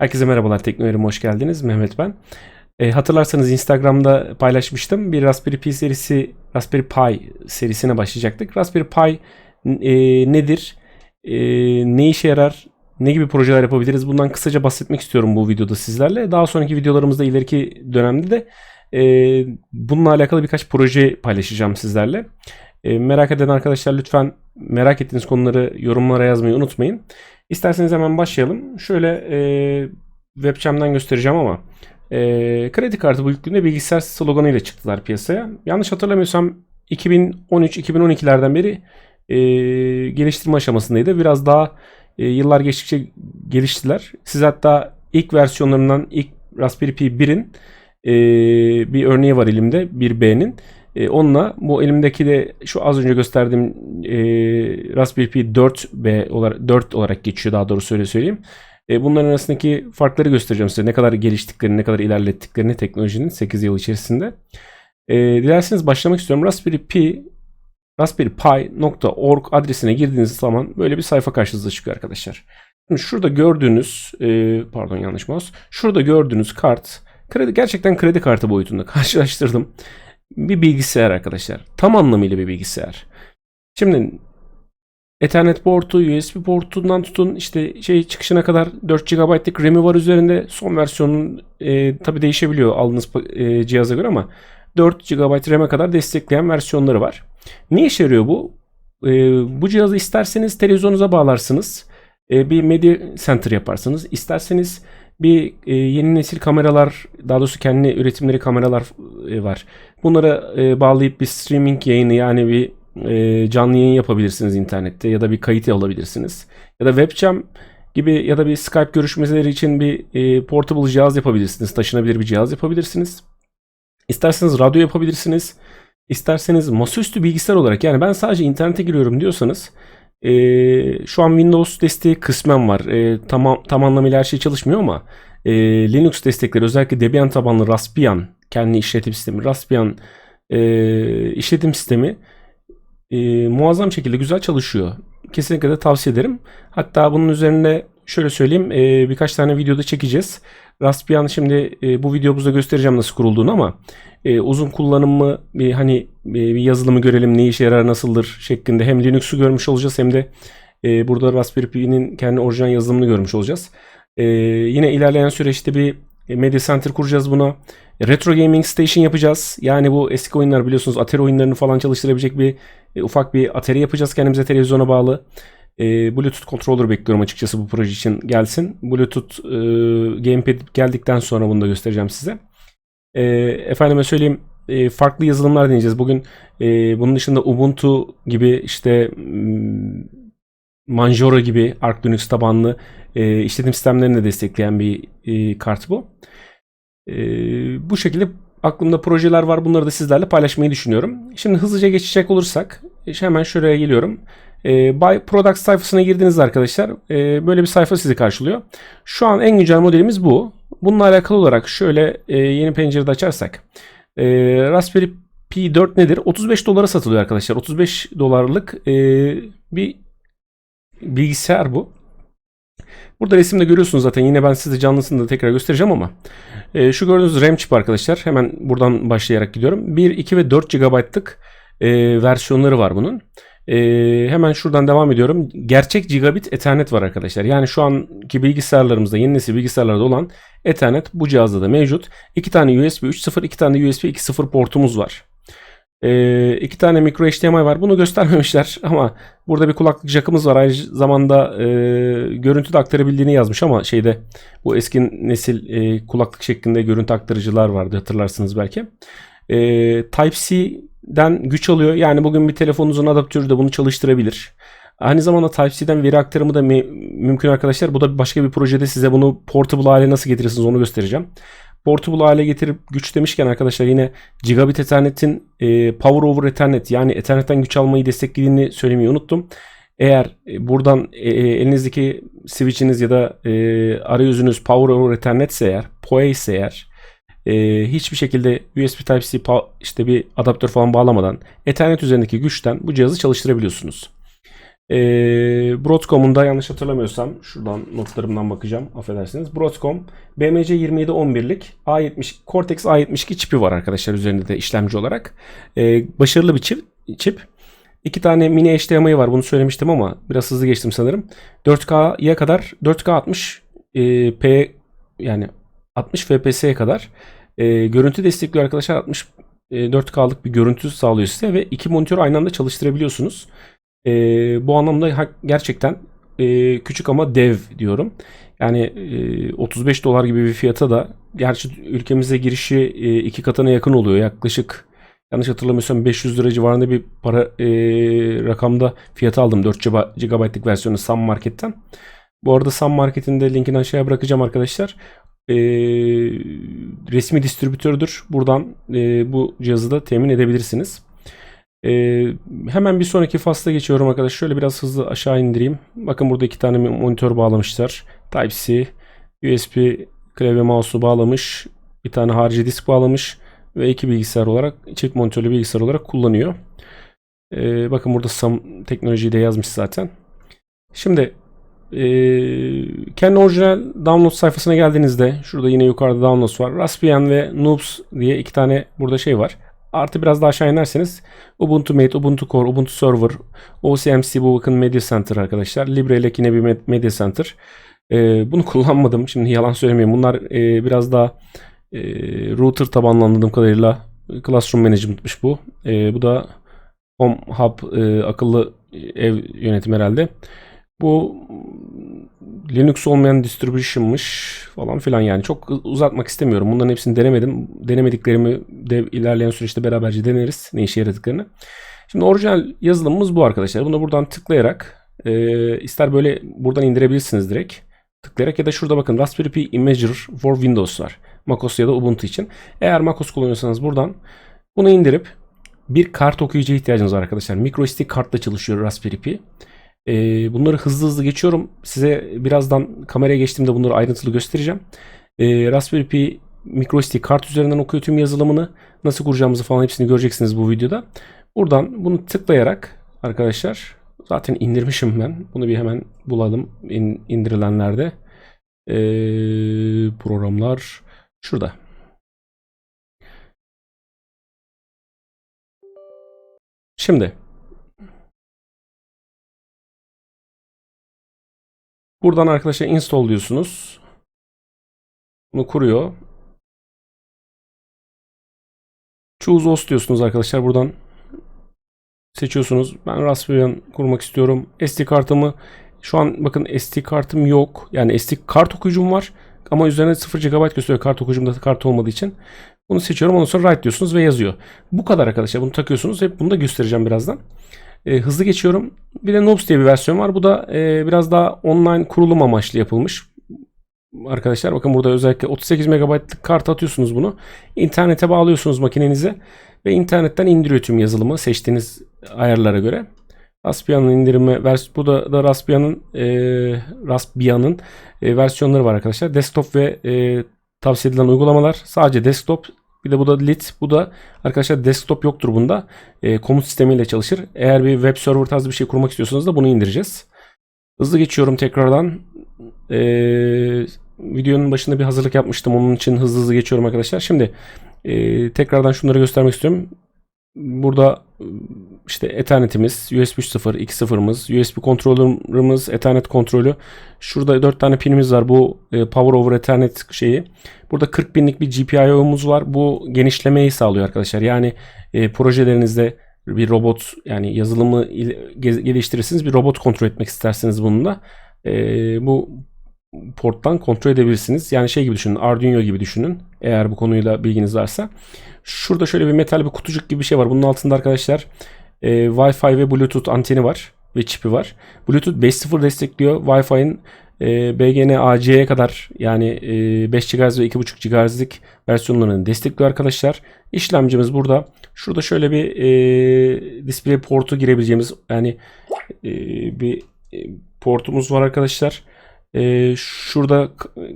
Herkese merhabalar Teknoyerim hoş geldiniz. Mehmet ben. E, hatırlarsanız Instagram'da paylaşmıştım. Bir Raspberry Pi serisi, Raspberry Pi serisine başlayacaktık. Raspberry Pi e, nedir? E, ne işe yarar? Ne gibi projeler yapabiliriz? Bundan kısaca bahsetmek istiyorum bu videoda sizlerle. Daha sonraki videolarımızda ileriki dönemde de e, bununla alakalı birkaç proje paylaşacağım sizlerle. E, merak eden arkadaşlar lütfen merak ettiğiniz konuları yorumlara yazmayı unutmayın. İsterseniz hemen başlayalım. Şöyle e, webcam'dan göstereceğim ama e, kredi kartı bu yüklüğünde bilgisayar sloganıyla çıktılar piyasaya. Yanlış hatırlamıyorsam 2013-2012'lerden beri e, geliştirme aşamasındaydı. Biraz daha e, yıllar geçtikçe geliştiler. Siz hatta ilk versiyonlarından ilk Raspberry Pi 1'in e, bir örneği var elimde 1B'nin. E, onunla bu elimdeki de şu az önce gösterdiğim e, Raspberry Pi 4B olarak 4 olarak geçiyor daha doğrusu öyle söyleyeyim. E, bunların arasındaki farkları göstereceğim size. Ne kadar geliştiklerini, ne kadar ilerlettiklerini teknolojinin 8 yıl içerisinde. E, dilerseniz başlamak istiyorum. Raspberry Pi raspberrypi.org adresine girdiğiniz zaman böyle bir sayfa karşınıza çıkıyor arkadaşlar. Şimdi şurada gördüğünüz e, pardon yanlış mouse. Şurada gördüğünüz kart kredi gerçekten kredi kartı boyutunda karşılaştırdım bir bilgisayar arkadaşlar. Tam anlamıyla bir bilgisayar. Şimdi Ethernet portu, USB portundan tutun işte şey çıkışına kadar 4 GB'lık RAM'i var üzerinde. Son versiyonun e, tabi değişebiliyor aldığınız e, cihaza göre ama 4 GB RAM'e kadar destekleyen versiyonları var. Ne işe yarıyor bu? E, bu cihazı isterseniz televizyonunuza bağlarsınız. E, bir media center yaparsınız. İsterseniz bir e, yeni nesil kameralar, daha doğrusu kendi üretimleri kameralar e, var. Bunlara e, bağlayıp bir streaming yayını yani bir e, canlı yayın yapabilirsiniz internette ya da bir kayıt alabilirsiniz. Ya da webcam gibi ya da bir Skype görüşmeleri için bir e, portable cihaz yapabilirsiniz. Taşınabilir bir cihaz yapabilirsiniz. İsterseniz radyo yapabilirsiniz. İsterseniz masaüstü bilgisayar olarak yani ben sadece internete giriyorum diyorsanız e, şu an Windows desteği kısmen var. E, tamam tam anlamıyla her şey çalışmıyor ama e, Linux destekleri özellikle Debian tabanlı Raspbian kendi işletim sistemi Raspbian e, işletim sistemi e, muazzam şekilde güzel çalışıyor. Kesinlikle de tavsiye ederim. Hatta bunun üzerinde şöyle söyleyeyim e, birkaç tane videoda çekeceğiz. Raspbian şimdi e, bu videomuzda göstereceğim nasıl kurulduğunu ama e, uzun kullanımı bir hani e, bir yazılımı görelim ne işe yarar nasıldır şeklinde hem Linux'u görmüş olacağız hem de e, burada Raspberry Pi'nin kendi orijinal yazılımını görmüş olacağız. E, yine ilerleyen süreçte bir Media Center kuracağız buna. Retro Gaming Station yapacağız. Yani bu eski oyunlar biliyorsunuz Atari oyunlarını falan çalıştırabilecek bir e, ufak bir Atari yapacağız kendimize televizyona bağlı. E, Bluetooth controller bekliyorum açıkçası bu proje için gelsin. Bluetooth e, gamepad geldikten sonra bunu da göstereceğim size. E, efendime söyleyeyim e, farklı yazılımlar deneyeceğiz. Bugün e, bunun dışında Ubuntu gibi işte hmm, Manjaro gibi Arch Linux tabanlı e, işletim sistemlerini de destekleyen bir e, kart bu. E, bu şekilde aklımda projeler var. Bunları da sizlerle paylaşmayı düşünüyorum. Şimdi hızlıca geçecek olursak hemen şuraya geliyorum. E, Buy Product sayfasına girdiniz arkadaşlar. E, böyle bir sayfa sizi karşılıyor. Şu an en güncel modelimiz bu. Bununla alakalı olarak şöyle e, yeni pencerede açarsak. E, Raspberry Pi 4 nedir? 35 dolara satılıyor arkadaşlar. 35 dolarlık e, bir bilgisayar bu. Burada resimde görüyorsunuz zaten. Yine ben size canlısını da tekrar göstereceğim ama. E, şu gördüğünüz RAM çip arkadaşlar. Hemen buradan başlayarak gidiyorum. 1, 2 ve 4 GB'lık e, versiyonları var bunun. E, hemen şuradan devam ediyorum. Gerçek gigabit Ethernet var arkadaşlar. Yani şu anki bilgisayarlarımızda, yeni nesil bilgisayarlarda olan Ethernet bu cihazda da mevcut. 2 tane USB 3.0, 2 tane USB 2.0 portumuz var. Ee, iki tane micro HDMI var. Bunu göstermemişler ama burada bir kulaklık jackımız var. Aynı zamanda e, görüntü de aktarabildiğini yazmış ama şeyde bu eski nesil e, kulaklık şeklinde görüntü aktarıcılar vardı hatırlarsınız belki. E, Type-C'den güç alıyor. Yani bugün bir telefonunuzun adaptörü de bunu çalıştırabilir. Aynı zamanda Type-C'den veri aktarımı da mümkün arkadaşlar. Bu da başka bir projede size bunu portable hale nasıl getirirsiniz onu göstereceğim portable hale getirip güç demişken arkadaşlar yine Gigabit Ethernet'in e, Power over Ethernet yani Ethernet'ten güç almayı desteklediğini söylemeyi unuttum. Eğer e, buradan e, e, elinizdeki switch'iniz ya da e, arayüzünüz Power over Ethernet ise eğer, PoE ise eğer e, hiçbir şekilde USB Type-C işte bir adaptör falan bağlamadan Ethernet üzerindeki güçten bu cihazı çalıştırabiliyorsunuz. E, Broadcom'un da yanlış hatırlamıyorsam şuradan notlarımdan bakacağım affedersiniz. Broadcom BMC 2711'lik A70 Cortex A72 çipi var arkadaşlar üzerinde de işlemci olarak. E, başarılı bir çip. çip. İki tane mini HDMI var bunu söylemiştim ama biraz hızlı geçtim sanırım. 4K'ya kadar 4K 60 e, P yani 60 FPS'ye kadar e, görüntü destekliyor arkadaşlar. 60 e, 4K'lık bir görüntü sağlıyor size ve iki monitör aynı anda çalıştırabiliyorsunuz. E, bu anlamda gerçekten e, küçük ama dev diyorum. Yani e, 35 dolar gibi bir fiyata da gerçi ülkemize girişi e, iki katına yakın oluyor. Yaklaşık yanlış hatırlamıyorsam 500 lira civarında bir para e, rakamda fiyatı aldım 4 GB'lık versiyonu Sun Market'ten. Bu arada Sun Market'in de linkini aşağıya bırakacağım arkadaşlar. E, resmi distribütördür. Buradan e, bu cihazı da temin edebilirsiniz. E, hemen bir sonraki fasla geçiyorum arkadaşlar. Şöyle biraz hızlı aşağı indireyim. Bakın burada iki tane monitör bağlamışlar. Type-C, USB klavye mouse'u bağlamış. Bir tane harici disk bağlamış. Ve iki bilgisayar olarak, çift monitörlü bilgisayar olarak kullanıyor. E, bakın burada Sam teknolojiyi de yazmış zaten. Şimdi e, kendi orijinal download sayfasına geldiğinizde şurada yine yukarıda downloads var. Raspbian ve Noobs diye iki tane burada şey var. Artı biraz daha aşağı inerseniz Ubuntu Mate, Ubuntu Core, Ubuntu Server, OCMC bu bakın Media Center arkadaşlar. LibreLec yine bir Media Center. E, bunu kullanmadım. Şimdi yalan söylemeyeyim. Bunlar e, biraz daha e, router tabanlı anladığım kadarıyla Classroom Management'mış bu. E, bu da Home Hub e, akıllı ev yönetim herhalde. Bu Linux olmayan distribution'mış falan filan yani çok uzatmak istemiyorum. Bunların hepsini denemedim. Denemediklerimi de ilerleyen süreçte beraberce deneriz ne işe yaradıklarını. Şimdi orijinal yazılımımız bu arkadaşlar. Bunu buradan tıklayarak e, ister böyle buradan indirebilirsiniz direkt. Tıklayarak ya da şurada bakın Raspberry Pi Imager for Windows var. MacOS ya da Ubuntu için. Eğer MacOS kullanıyorsanız buradan bunu indirip bir kart okuyucuya ihtiyacınız var arkadaşlar. MicroSD kartla çalışıyor Raspberry Pi. Ee, bunları hızlı hızlı geçiyorum. Size birazdan kameraya geçtiğimde bunları ayrıntılı göstereceğim. Ee, Raspberry Pi microSD kart üzerinden okuyor tüm yazılımını. Nasıl kuracağımızı falan hepsini göreceksiniz bu videoda. Buradan bunu tıklayarak arkadaşlar zaten indirmişim ben. Bunu bir hemen bulalım in, indirilenlerde. Ee, programlar şurada. Şimdi Buradan arkadaşlar install diyorsunuz. Bunu kuruyor. Choose OS diyorsunuz arkadaşlar. Buradan seçiyorsunuz. Ben Raspberry kurmak istiyorum. SD kartımı şu an bakın SD kartım yok. Yani SD kart okuyucum var. Ama üzerine 0 GB gösteriyor kart okuyucumda kart olmadığı için. Bunu seçiyorum. Ondan sonra write diyorsunuz ve yazıyor. Bu kadar arkadaşlar. Bunu takıyorsunuz. Hep bunu da göstereceğim birazdan. E, hızlı geçiyorum. Bir de Noobs diye bir versiyon var. Bu da e, biraz daha online kurulum amaçlı yapılmış. Arkadaşlar bakın burada özellikle 38 MB'lık kart atıyorsunuz bunu. İnternete bağlıyorsunuz makinenize ve internetten indiriyor tüm yazılımı seçtiğiniz ayarlara göre. Raspbian'ın indirimi, vers bu da, da Raspbian'ın e, Raspbian'ın e, versiyonları var arkadaşlar. Desktop ve e, tavsiye edilen uygulamalar sadece desktop bir de bu da lit. Bu da arkadaşlar desktop yoktur bunda. E, komut sistemiyle çalışır. Eğer bir web server tarzı bir şey kurmak istiyorsanız da bunu indireceğiz. Hızlı geçiyorum tekrardan. E, videonun başında bir hazırlık yapmıştım. Onun için hızlı hızlı geçiyorum arkadaşlar. Şimdi e, tekrardan şunları göstermek istiyorum. Burada işte Ethernet'imiz, USB 3.0, 2.0'ımız, USB kontrolörümüz, Ethernet kontrolü. Şurada 4 tane pinimiz var. Bu e, Power over Ethernet şeyi. Burada 40 binlik bir GPIO'muz var. Bu genişlemeyi sağlıyor arkadaşlar. Yani e, projelerinizde bir robot yani yazılımı geliştirirsiniz. Bir robot kontrol etmek isterseniz bununla. E, bu porttan kontrol edebilirsiniz. Yani şey gibi düşünün. Arduino gibi düşünün. Eğer bu konuyla bilginiz varsa. Şurada şöyle bir metal bir kutucuk gibi bir şey var. Bunun altında arkadaşlar e, Wi-Fi ve Bluetooth anteni var ve çipi var. Bluetooth 5.0 destekliyor. Wi-Fi'nin e, BGN AC'ye kadar yani e, 5 GHz ve 2.5 GHz'lik versiyonlarını destekliyor arkadaşlar. İşlemcimiz burada. Şurada şöyle bir e, display portu girebileceğimiz yani e, bir e, portumuz var arkadaşlar. E, şurada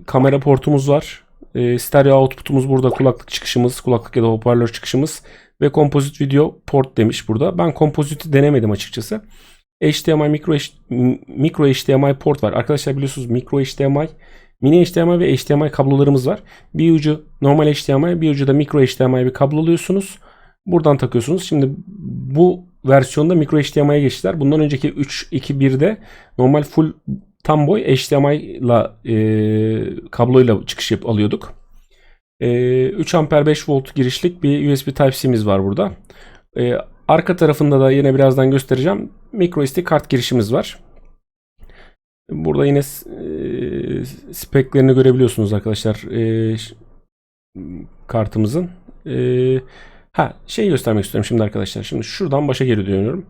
kamera portumuz var. E, stereo output'umuz burada. Kulaklık çıkışımız, kulaklık ya da hoparlör çıkışımız ve kompozit video port demiş burada. Ben kompoziti denemedim açıkçası. HDMI, micro, micro HDMI port var. Arkadaşlar biliyorsunuz micro HDMI, mini HDMI ve HDMI kablolarımız var. Bir ucu normal HDMI, bir ucu da micro HDMI bir kablo alıyorsunuz. Buradan takıyorsunuz. Şimdi bu versiyonda micro HDMI'ye geçtiler. Bundan önceki 3.2.1'de normal full tam boy HDMI ile kabloyla çıkış yap alıyorduk. E, 3 amper 5 volt girişlik bir USB Type-C'miz var burada. E, arka tarafında da yine birazdan göstereceğim. Micro SD kart girişimiz var. Burada yine e, speklerini görebiliyorsunuz arkadaşlar e, kartımızın. E, ha şey göstermek istiyorum şimdi arkadaşlar. Şimdi şuradan başa geri dönüyorum.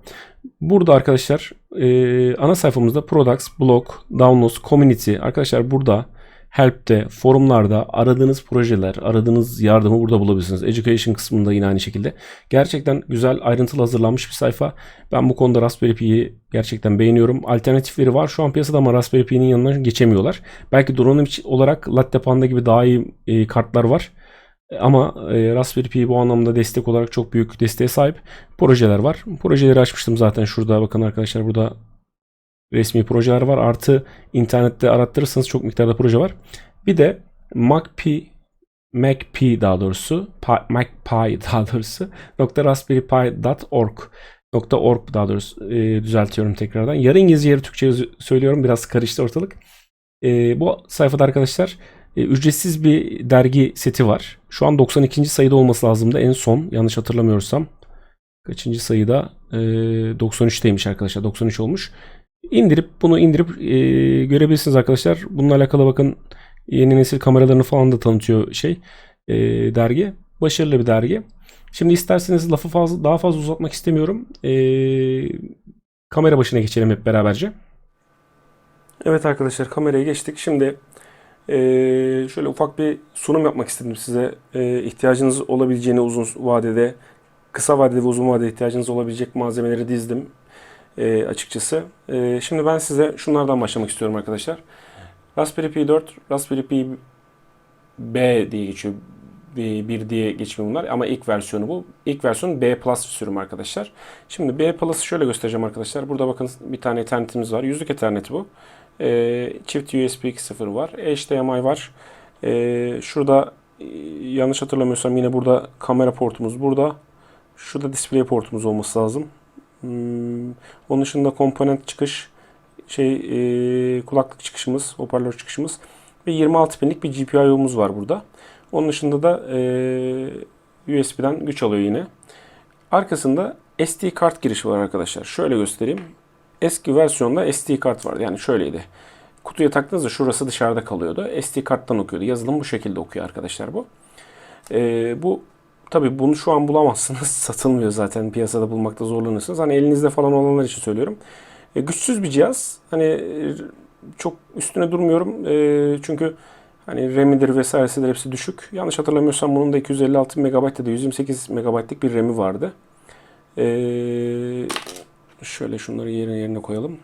Burada arkadaşlar e, ana sayfamızda Products, Blog, Downloads, Community. Arkadaşlar burada Help'te, forumlarda aradığınız projeler, aradığınız yardımı burada bulabilirsiniz. Education kısmında yine aynı şekilde. Gerçekten güzel, ayrıntılı hazırlanmış bir sayfa. Ben bu konuda Raspberry Pi'yi gerçekten beğeniyorum. Alternatifleri var şu an piyasada ama Raspberry Pi'nin yanına geçemiyorlar. Belki donanım olarak Latte Panda gibi daha iyi e, kartlar var. Ama e, Raspberry Pi bu anlamda destek olarak çok büyük desteğe sahip projeler var. Projeleri açmıştım zaten şurada bakın arkadaşlar burada resmi projeler var. Artı internette arattırırsanız çok miktarda proje var. Bir de MacPi MacPi daha doğrusu MacPi daha doğrusu .raspberrypi.org .org daha doğrusu e, düzeltiyorum tekrardan. Yarı İngilizce yarı Türkçe söylüyorum. Biraz karıştı ortalık. E, bu sayfada arkadaşlar e, ücretsiz bir dergi seti var. Şu an 92. sayıda olması lazımdı en son yanlış hatırlamıyorsam. Kaçıncı sayıda? E, 93'teymiş arkadaşlar. 93 olmuş. İndirip bunu indirip e, görebilirsiniz arkadaşlar. Bununla alakalı bakın yeni nesil kameralarını falan da tanıtıyor şey e, dergi. Başarılı bir dergi. Şimdi isterseniz lafı fazla daha fazla uzatmak istemiyorum. E, kamera başına geçelim hep beraberce. Evet arkadaşlar kameraya geçtik. Şimdi e, şöyle ufak bir sunum yapmak istedim size. E, ihtiyacınız olabileceğini uzun vadede, kısa vadede ve uzun vadede ihtiyacınız olabilecek malzemeleri dizdim e, açıkçası. E, şimdi ben size şunlardan başlamak istiyorum arkadaşlar. Raspberry Pi 4, Raspberry Pi B diye geçiyor. B1 diye geçmiyor bunlar ama ilk versiyonu bu. İlk versiyon B Plus sürüm arkadaşlar. Şimdi B Plus'ı şöyle göstereceğim arkadaşlar. Burada bakın bir tane ethernetimiz var. Yüzlük ethernet bu. E, çift USB 2.0 var. HDMI var. E, şurada yanlış hatırlamıyorsam yine burada kamera portumuz burada. Şurada display portumuz olması lazım. Hmm, onun dışında komponent çıkış, şey e, kulaklık çıkışımız, hoparlör çıkışımız ve 26 pinlik bir GPIO'muz var burada. Onun dışında da e, USB'den güç alıyor yine. Arkasında SD kart girişi var arkadaşlar. Şöyle göstereyim. Eski versiyonda SD kart vardı. Yani şöyleydi. Kutuya taktığınızda şurası dışarıda kalıyordu. SD karttan okuyordu. Yazılım bu şekilde okuyor arkadaşlar bu. E, bu Tabi bunu şu an bulamazsınız. Satılmıyor zaten. Piyasada bulmakta zorlanırsınız. Hani elinizde falan olanlar için söylüyorum. E, güçsüz bir cihaz. Hani e, çok üstüne durmuyorum. E, çünkü hani RAM'idir vesairesidir hepsi düşük. Yanlış hatırlamıyorsam bunun da 256 MB ya da 128 MB'lik bir RAM'i vardı. E, şöyle şunları yerine yerine koyalım.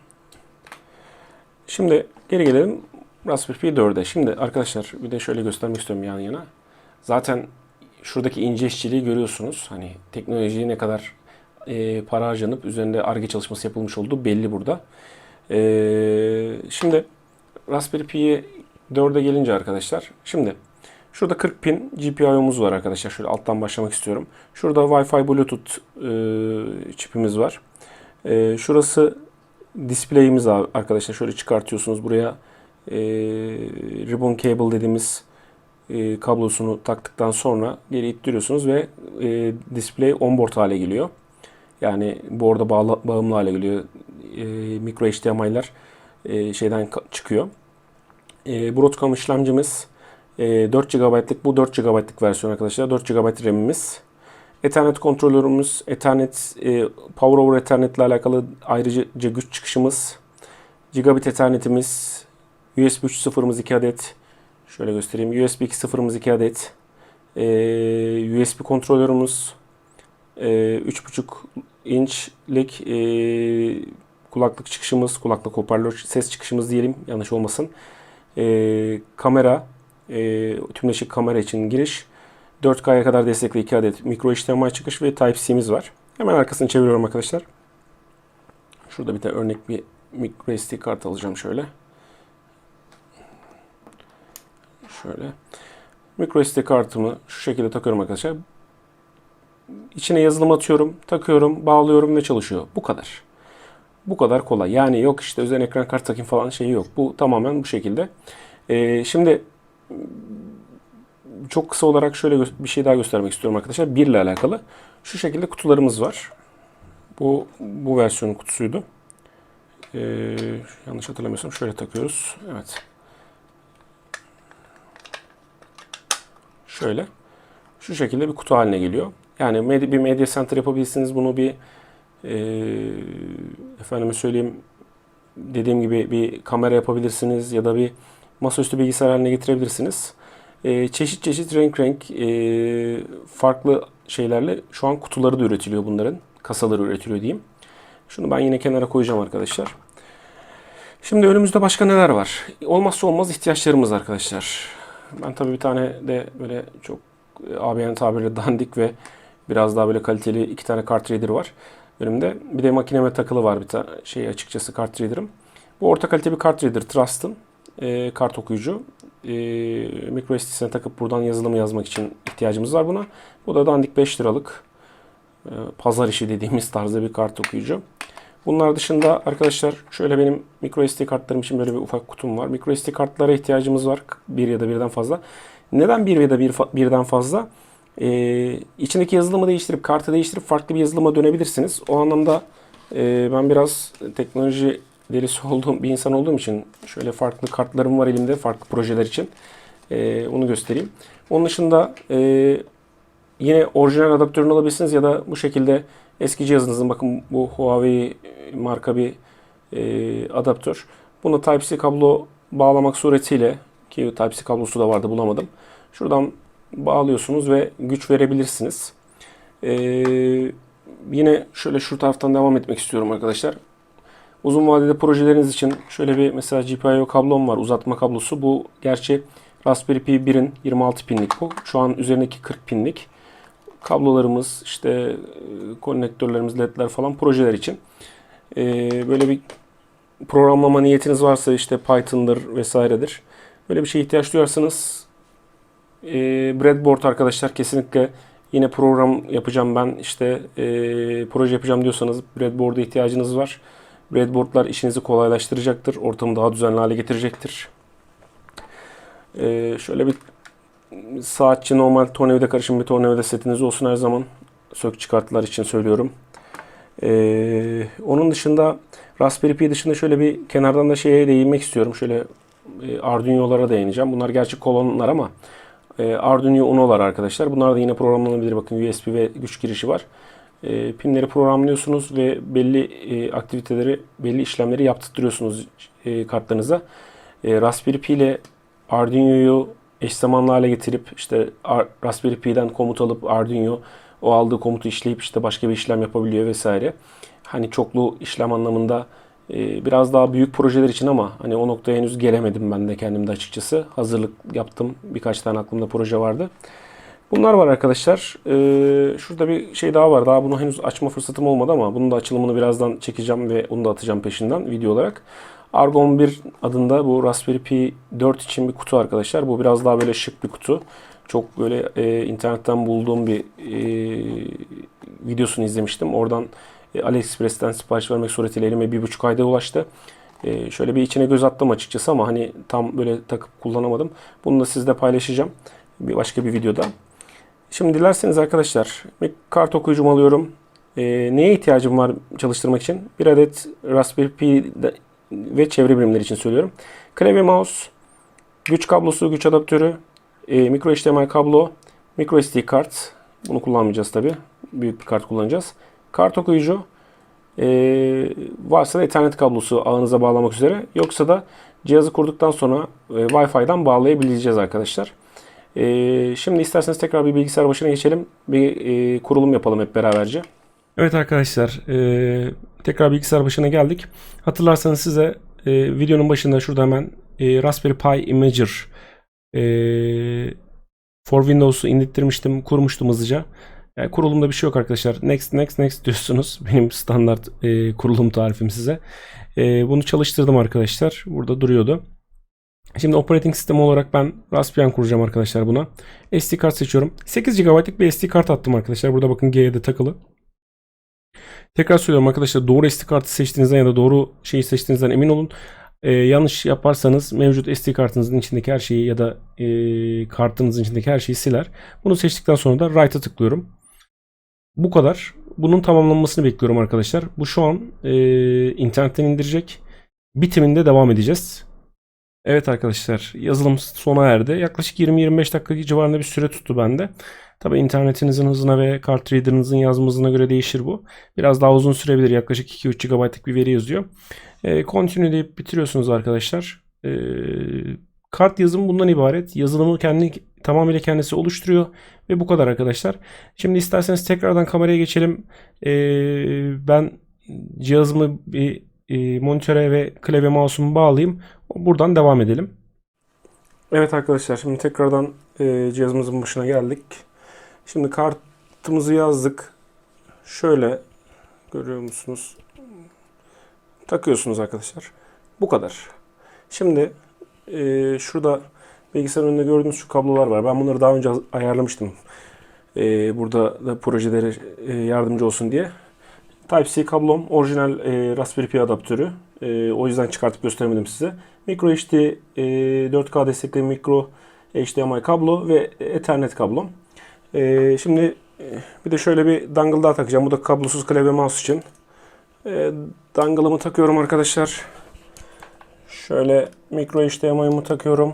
Şimdi geri gelelim Raspberry Pi 4'e. Şimdi arkadaşlar bir de şöyle göstermek istiyorum yan yana. Zaten şuradaki ince işçiliği görüyorsunuz. Hani teknolojiye ne kadar e, para harcanıp üzerinde ARGE çalışması yapılmış olduğu belli burada. E, şimdi Raspberry Pi'ye 4'e gelince arkadaşlar. Şimdi şurada 40 pin GPIO'muz var arkadaşlar. Şöyle alttan başlamak istiyorum. Şurada Wi-Fi Bluetooth e, çipimiz var. E, şurası display'imiz arkadaşlar. Şöyle çıkartıyorsunuz. Buraya e, ribbon cable dediğimiz e, kablosunu taktıktan sonra geri ittiriyorsunuz ve e, display onboard hale geliyor. Yani bu orada bağlı, bağımlı hale geliyor. E, micro HDMI'ler e, şeyden çıkıyor. E, Broadcom işlemcimiz e, 4 GB'lık bu 4 GB'lık versiyon arkadaşlar. 4 GB RAM'imiz. Ethernet kontrolörümüz, Ethernet, e, Power over Ethernet ile alakalı ayrıca güç çıkışımız, Gigabit Ethernet'imiz, USB 3.0'ımız 2 adet, Şöyle göstereyim. USB 2.0'ımız 2 adet. Ee, USB kontrolörümüz e, 3.5 inçlik e, kulaklık çıkışımız, kulaklık hoparlör ses çıkışımız diyelim yanlış olmasın. E, kamera, e, tümleşik kamera için giriş. 4K'ya kadar destekli 2 adet mikro HDMI çıkış ve Type-C'miz var. Hemen arkasını çeviriyorum arkadaşlar. Şurada bir de örnek bir microSD kart alacağım şöyle. Şöyle. MicroSD kartımı şu şekilde takıyorum arkadaşlar. İçine yazılım atıyorum, takıyorum, bağlıyorum ve çalışıyor. Bu kadar. Bu kadar kolay. Yani yok işte üzerine ekran kart takayım falan şeyi yok. Bu tamamen bu şekilde. Ee, şimdi çok kısa olarak şöyle bir şey daha göstermek istiyorum arkadaşlar. Bir ile alakalı. Şu şekilde kutularımız var. Bu bu versiyonun kutusuydu. Ee, yanlış hatırlamıyorsam şöyle takıyoruz. Evet. Şöyle. Şu şekilde bir kutu haline geliyor. Yani med- bir media center yapabilirsiniz. Bunu bir e, efendime söyleyeyim dediğim gibi bir kamera yapabilirsiniz ya da bir masaüstü bilgisayar haline getirebilirsiniz. E, çeşit çeşit renk renk e, farklı şeylerle şu an kutuları da üretiliyor bunların. Kasaları üretiliyor diyeyim. Şunu ben yine kenara koyacağım arkadaşlar. Şimdi önümüzde başka neler var? Olmazsa olmaz ihtiyaçlarımız arkadaşlar. Ben tabii bir tane de böyle çok e, ABN tabiriyle dandik ve biraz daha böyle kaliteli iki tane kart reader var önümde. Bir de makineme takılı var bir tane şey açıkçası kart reader'ım. Bu orta kalite bir kart reader Trust'ın e, kart okuyucu. E, micro SD'sine takıp buradan yazılımı yazmak için ihtiyacımız var buna. Bu da dandik 5 liralık e, pazar işi dediğimiz tarzda bir kart okuyucu. Bunlar dışında arkadaşlar şöyle benim micro SD kartlarım için böyle bir ufak kutum var. Micro SD kartlara ihtiyacımız var. Bir ya da birden fazla. Neden bir ya da bir, birden fazla? Ee, içindeki yazılımı değiştirip, kartı değiştirip farklı bir yazılıma dönebilirsiniz. O anlamda e, ben biraz teknoloji delisi olduğum bir insan olduğum için şöyle farklı kartlarım var elimde farklı projeler için. Ee, onu göstereyim. Onun dışında e, yine orijinal adaptörünü alabilirsiniz ya da bu şekilde eski cihazınızın bakın bu Huawei marka bir e, adaptör. Bunu Type-C kablo bağlamak suretiyle ki Type-C kablosu da vardı bulamadım. Şuradan bağlıyorsunuz ve güç verebilirsiniz. Ee, yine şöyle şu taraftan devam etmek istiyorum arkadaşlar. Uzun vadede projeleriniz için şöyle bir mesela GPIO kablom var uzatma kablosu. Bu gerçi Raspberry Pi 1'in 26 pinlik bu. Şu an üzerindeki 40 pinlik kablolarımız, işte e, konnektörlerimiz, ledler falan projeler için. Ee, böyle bir programlama niyetiniz varsa işte Python'dır vesairedir. Böyle bir şeye ihtiyaç duyarsanız e, breadboard arkadaşlar kesinlikle yine program yapacağım ben işte e, proje yapacağım diyorsanız breadboard'a ihtiyacınız var. Breadboard'lar işinizi kolaylaştıracaktır. Ortamı daha düzenli hale getirecektir. E, şöyle bir saatçi normal tornavida karışım bir tornavida setiniz olsun her zaman. Sök çıkarttılar için söylüyorum. Ee, onun dışında Raspberry Pi dışında şöyle bir kenardan da şeye değinmek istiyorum. Şöyle e, Arduino'lara değineceğim. Bunlar gerçi kolonlar ama e, Arduino Uno'lar arkadaşlar. Bunlar da yine programlanabilir. Bakın USB ve güç girişi var. E, pinleri programlıyorsunuz ve belli e, aktiviteleri, belli işlemleri yaptırtıyorsunuz e, kartlarınıza. E, Raspberry Pi ile Arduino'yu eş zamanlı hale getirip işte Raspberry Pi'den komut alıp Arduino o aldığı komutu işleyip işte başka bir işlem yapabiliyor vesaire. Hani çoklu işlem anlamında e, biraz daha büyük projeler için ama hani o noktaya henüz gelemedim ben de kendimde açıkçası. Hazırlık yaptım. Birkaç tane aklımda proje vardı. Bunlar var arkadaşlar. Ee, şurada bir şey daha var. Daha bunu henüz açma fırsatım olmadı ama bunun da açılımını birazdan çekeceğim ve onu da atacağım peşinden video olarak. Argon 1 adında bu Raspberry Pi 4 için bir kutu arkadaşlar. Bu biraz daha böyle şık bir kutu. Çok böyle e, internetten bulduğum bir e, videosunu izlemiştim. Oradan e, AliExpress'ten sipariş vermek suretiyle elime bir buçuk ayda ulaştı. E, şöyle bir içine göz attım açıkçası ama hani tam böyle takıp kullanamadım. Bunu da sizle paylaşacağım bir başka bir videoda. Şimdi dilerseniz arkadaşlar bir kart okuyucumu alıyorum. E, neye ihtiyacım var çalıştırmak için? Bir adet Raspberry Pi ve çevre birimleri için söylüyorum. Klavye mouse, güç kablosu, güç adaptörü, e, micro HDMI kablo, micro SD kart. Bunu kullanmayacağız tabi. Büyük bir kart kullanacağız. Kart okuyucu, e, varsa da Ethernet kablosu ağınıza bağlamak üzere. Yoksa da cihazı kurduktan sonra e, Wi-Fi'den bağlayabileceğiz arkadaşlar. E, şimdi isterseniz tekrar bir bilgisayar başına geçelim. Bir e, kurulum yapalım hep beraberce. Evet arkadaşlar, e, tekrar bilgisayar başına geldik. Hatırlarsanız size e, videonun başında şurada hemen e, Raspberry Pi Imager e, for Windows'u indirtmiştim, kurmuştum hızlıca. Yani kurulumda bir şey yok arkadaşlar. Next next next diyorsunuz. Benim standart e, kurulum tarifim size. E, bunu çalıştırdım arkadaşlar. Burada duruyordu. Şimdi operating sistem olarak ben Raspbian kuracağım arkadaşlar buna. SD kart seçiyorum. 8 GB'lık bir SD kart attım arkadaşlar. Burada bakın G'ye de takılı. Tekrar söylüyorum arkadaşlar doğru SD kartı seçtiğinizden ya da doğru şeyi seçtiğinizden emin olun. Ee, yanlış yaparsanız mevcut SD kartınızın içindeki her şeyi ya da e, kartınızın içindeki her şeyi siler. Bunu seçtikten sonra da Write'a tıklıyorum. Bu kadar. Bunun tamamlanmasını bekliyorum arkadaşlar. Bu şu an e, internetten indirecek. Bitiminde devam edeceğiz. Evet arkadaşlar yazılım sona erdi. Yaklaşık 20-25 dakika civarında bir süre tuttu bende. Tabi internetinizin hızına ve kart reader'ınızın yazma hızına göre değişir bu. Biraz daha uzun sürebilir. Yaklaşık 2-3 GB'lık bir veri yazıyor. E, continue deyip bitiriyorsunuz arkadaşlar. E, kart yazımı bundan ibaret. Yazılımı kendi tamamıyla kendisi oluşturuyor. Ve bu kadar arkadaşlar. Şimdi isterseniz tekrardan kameraya geçelim. E, ben cihazımı bir e, monitöre ve klavye mouse'umu bağlayayım. Buradan devam edelim. Evet arkadaşlar şimdi tekrardan e, cihazımızın başına geldik. Şimdi kartımızı yazdık. Şöyle görüyor musunuz? Takıyorsunuz arkadaşlar. Bu kadar. Şimdi e, şurada bilgisayar önünde gördüğünüz şu kablolar var. Ben bunları daha önce ayarlamıştım. E, burada da projelere e, yardımcı olsun diye. Type-C kablom orijinal e, Raspberry Pi adaptörü. E, o yüzden çıkartıp gösteremedim size. Micro HD e, 4K destekli micro HDMI kablo ve Ethernet kablom. E, şimdi e, bir de şöyle bir dongle daha takacağım. Bu da kablosuz klavye mouse için. E, dongle'ımı takıyorum arkadaşlar. Şöyle micro HDMI'ımı takıyorum.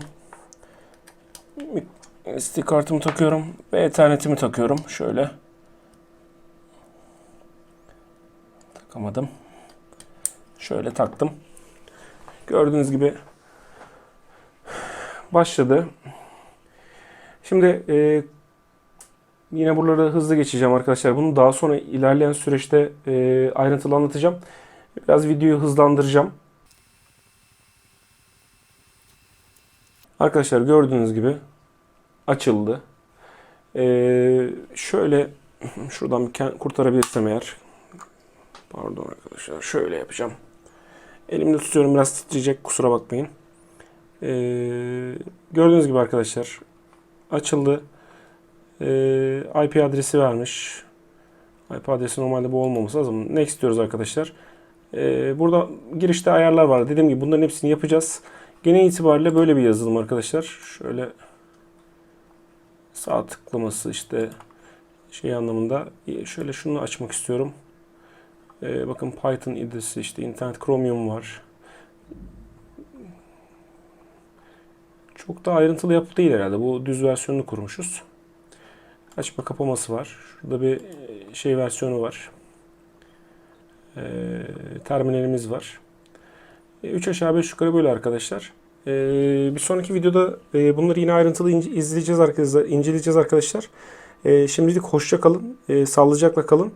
SD kartımı takıyorum ve Ethernet'imi takıyorum. Şöyle. Takamadım. Şöyle taktım. Gördüğünüz gibi başladı. Şimdi e, yine buraları hızlı geçeceğim arkadaşlar. Bunu daha sonra ilerleyen süreçte e, ayrıntılı anlatacağım. Biraz videoyu hızlandıracağım. Arkadaşlar gördüğünüz gibi açıldı. Ee, şöyle şuradan kurtarabilirsem eğer Pardon arkadaşlar. Şöyle yapacağım. Elimde tutuyorum. Biraz titreyecek. Kusura bakmayın. Ee, gördüğünüz gibi arkadaşlar. Açıldı. Ee, IP adresi vermiş. IP adresi normalde bu olmaması lazım. Ne istiyoruz arkadaşlar? Ee, burada girişte ayarlar var. Dediğim gibi bunların hepsini yapacağız. Genel itibariyle böyle bir yazılım arkadaşlar. Şöyle sağ tıklaması işte şey anlamında. Şöyle şunu açmak istiyorum. Ee, bakın Python idrisi işte internet Chromium var. Çok da ayrıntılı yapı değil herhalde. Bu düz versiyonunu kurmuşuz. Açma kapaması var. Şurada bir e, şey versiyonu var. Ee, terminalimiz var. 3 aşağı 5 yukarı böyle arkadaşlar. Ee, bir sonraki videoda e, bunları yine ayrıntılı izleyeceğiz arkadaşlar, inceleyeceğiz arkadaşlar. Ee, şimdilik hoşça kalın, e, sağlıcakla kalın.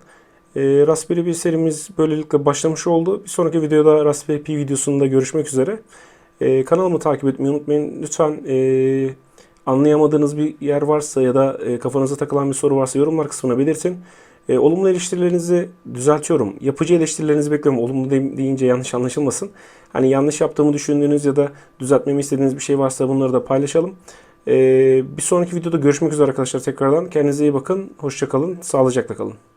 E, Raspberry Pi serimiz böylelikle başlamış oldu. Bir sonraki videoda Raspberry Pi videosunda görüşmek üzere. E, kanalımı takip etmeyi unutmayın. Lütfen e, anlayamadığınız bir yer varsa ya da e, kafanıza takılan bir soru varsa yorumlar kısmına belirtin. E, olumlu eleştirilerinizi düzeltiyorum. Yapıcı eleştirilerinizi bekliyorum. Olumlu de, deyince yanlış anlaşılmasın. Hani yanlış yaptığımı düşündüğünüz ya da düzeltmemi istediğiniz bir şey varsa bunları da paylaşalım. E, bir sonraki videoda görüşmek üzere arkadaşlar tekrardan. Kendinize iyi bakın. Hoşçakalın. Sağlıcakla kalın.